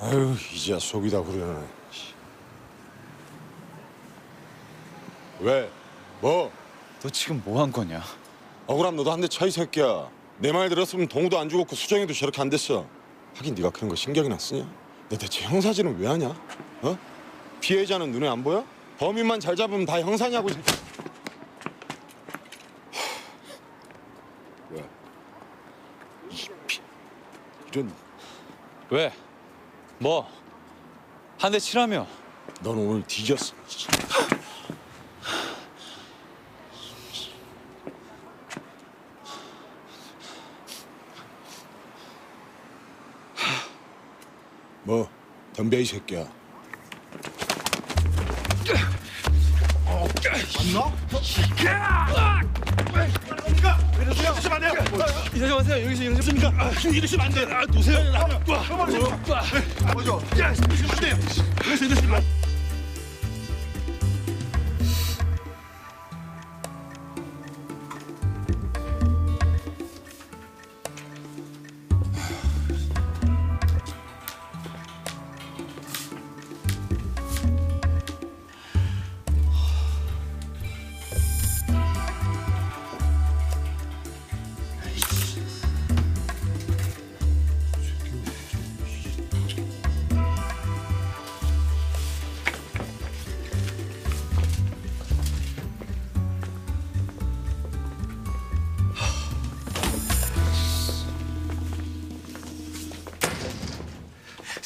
아유 이제야 속이 다 후련하네. 왜? 뭐? 너 지금 뭐 한 거냐? 억울함 너도 한 대 차 이 새끼야. 내 말 들었으면 동우도 안 죽었고 수정이도 저렇게 안 됐어. 하긴 네가 그런 거 신경이나 쓰냐? 너 대체 형사질은 왜 하냐? 어? 피해자는 눈에 안 보여? 범인만 잘 잡으면 다 형사냐고. 왜? 이 피- 이런 왜? 뭐? 한 대 치라며? 넌 오늘 뒤졌어. 뭐 덤벼 이 새끼야. 이러세요 여기서 이러십니까? 이러시면 안 돼. 아, 놓으세요. 아, 와. 먼저. 야, 이러시면 안 돼요. 그래서 이러시면 안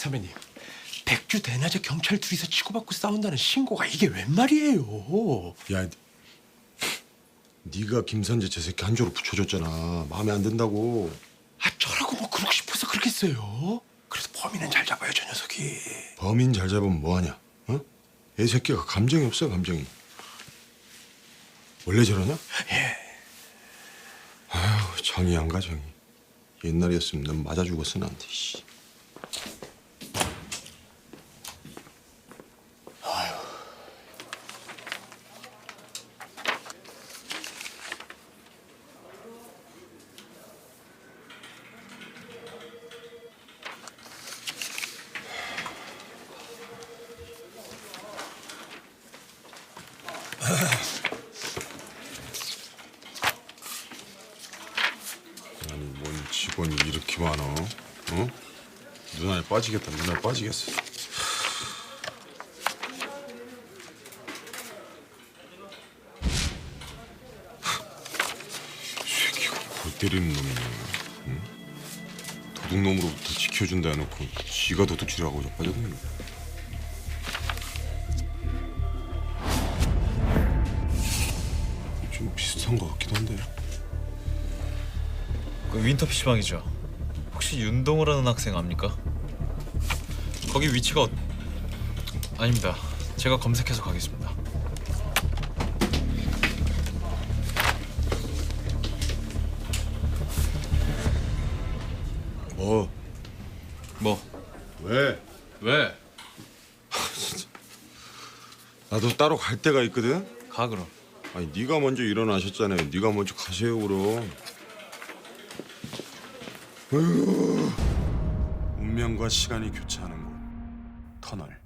선배님, 백주 대낮에 경찰 둘이서 치고받고 싸운다는 신고가 이게 웬 말이에요? 야, 네가 김선재 저 새끼 한 조로 붙여줬잖아. 마음에 안 든다고. 아, 저라고 뭐 그러고 싶어서 그러겠어요? 그래서 범인은 잘 잡아요, 저 녀석이. 범인 잘 잡으면 뭐하냐? 어? 애 새끼가 감정이 없어 감정이. 원래 저러냐? 예. 아휴 정이 안 가 정이. 옛날이었으면 넌 맞아 죽었어 나한테. 씨. 아니 뭔 직원이 이렇게 많어? 어? 눈알 빠지겠다 눈알 빠지겠어. 이 새끼가 골 때리는 놈이네. 응? 도둑놈으로부터 지켜준다 해놓고 지가 도둑질하고 자빠졌네. 한 것 같기도 한데. 그 윈터 PC방이죠. 혹시 윤동호라는 학생 압니까? 거기 위치가 어... 아닙니다. 제가 검색해서 가겠습니다. 뭐? 뭐? 왜? 왜? 나도 따로 갈 데가 있거든. 가 그럼. 아니 네가 먼저 일어나셨잖아요. 네가 먼저 가세요 그럼. 운명과 시간이 교차하는 곳 터널.